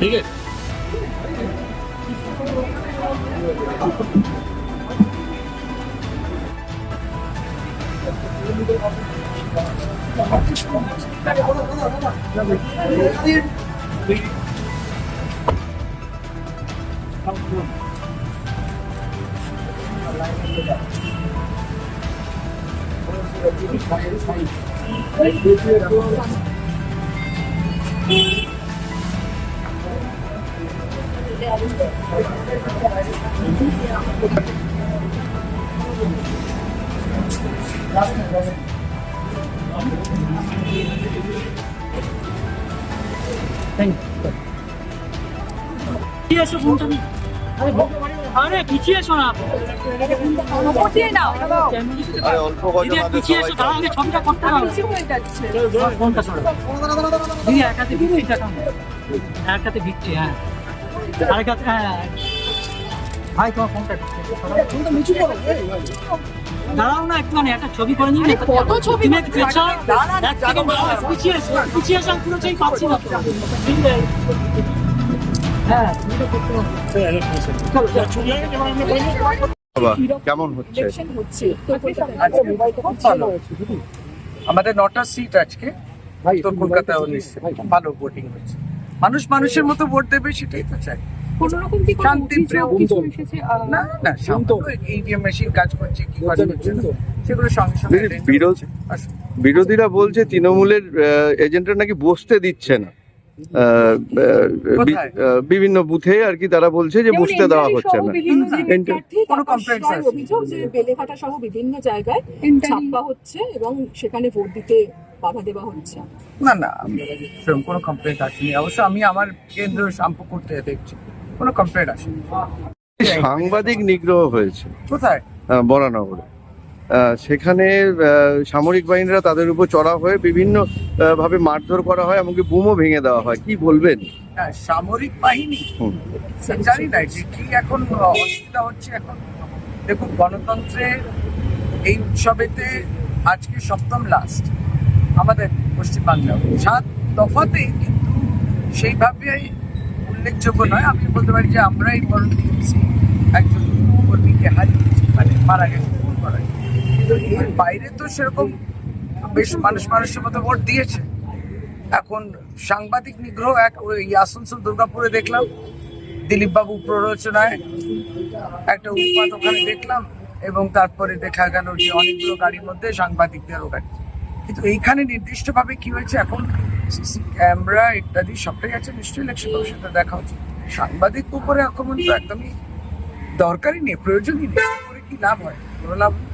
ठीक है Tem. E esse é o ponto ali. আরে পিছিয়ে এসো না। পটিয়ে নাও। আরে অল্প আর পিছিয়ে এসো আগে ছবিটা করতে হয়ে ফোনটা সরো দিদি এক হাতে টাকা এক হাতে ভিত্তি হ্যাঁ। আরেক হাতে হ্যাঁ ভাই তোমার ফোনটা দাঁড়াও না একটু মানে একটা ছবি করে নিবি কত ছবি তুমি একটু এক সেকেন্ড পিছিয়ে এসো পিছিয়ে এসো পুরো ছবি পাচ্ছি না কেমন হচ্ছে? তো আমাদের নটা সিট আজকে কলকাতায় নিচ্ছে ভালো ভোটিং হচ্ছে। মানুষ মানুষের মতো ভোট দেবে সেটাই তো চাই। বিরোধীরা বলছে তৃণমূলের এজেন্টরা নাকি বসতে দিচ্ছে না। বিভিন্ন বুথে আর কি তারা বলছে যে বুঝতে দেওয়া হচ্ছে না? অভিযোগ যে বেলেঘাটা সহ বিভিন্ন জায়গায় ছাপ্পা হচ্ছে এবং সেখানে ভোট দিতে বাধা দেওয়া হচ্ছে। না না সেরকম কোনো কমপ্লেন্ট আসেনি। অবশ্য আমি আমার কেন্দ্র শাম্পু করতে দেখছি। কোনো কমপ্লেন্ট আসেনি। সাংবাদিক নিগ্রহ হয়েছে। কোথায়? বরানগরে। সেখানে সামরিক বাহিনীরা তাদের উপর চড়া হয়ে বিভিন্ন ভাবে মারধর করা হয় এমনকি বুমও ভেঙে দেওয়া হয়। কি বলবেন? হ্যাঁ সামরিক বাহিনী। জানি না যে কি এখন অসুবিধা হচ্ছে এখন। দেখুন গণতন্ত্রের এই উৎসবেতে আজকে সপ্তম লাস্ট আমাদের পশ্চিমবাংলা। সাত দফাতেই কিন্তু সেইভাবে উল্লেখযোগ্য নয়। আমি বলতে পারি যে আমরাই বরং একজন কর্মীকে হারিয়েছি মানে মারা গেছে। বাইরে তো সেরকম বেশ মানুষ মানুষের মতো ভোট দিয়েছে। এখন সাংবাদিক নিগ্রহ এক ওই আসানসোল দুর্গাপুরে দেখলাম দিলীপ বাবু প্ররোচনায় একটা উৎপাত ওখানে দেখলাম এবং তারপরে দেখা গেল যে অনেকগুলো গাড়ির মধ্যে সাংবাদিকদেরও গাড়ি। কিন্তু এইখানে নির্দিষ্টভাবে কি হয়েছে এখন? সিসি ক্যামেরা ইত্যাদি সবটাই আছে, নিশ্চয়ই ইলেকশন কমিশনটা দেখা উচিত। সাংবাদিক উপরে আক্রমণ তো একদমই দরকারই নেই, প্রয়োজনই নেই। করে কি লাভ হয়? কোনো লাভ নেই।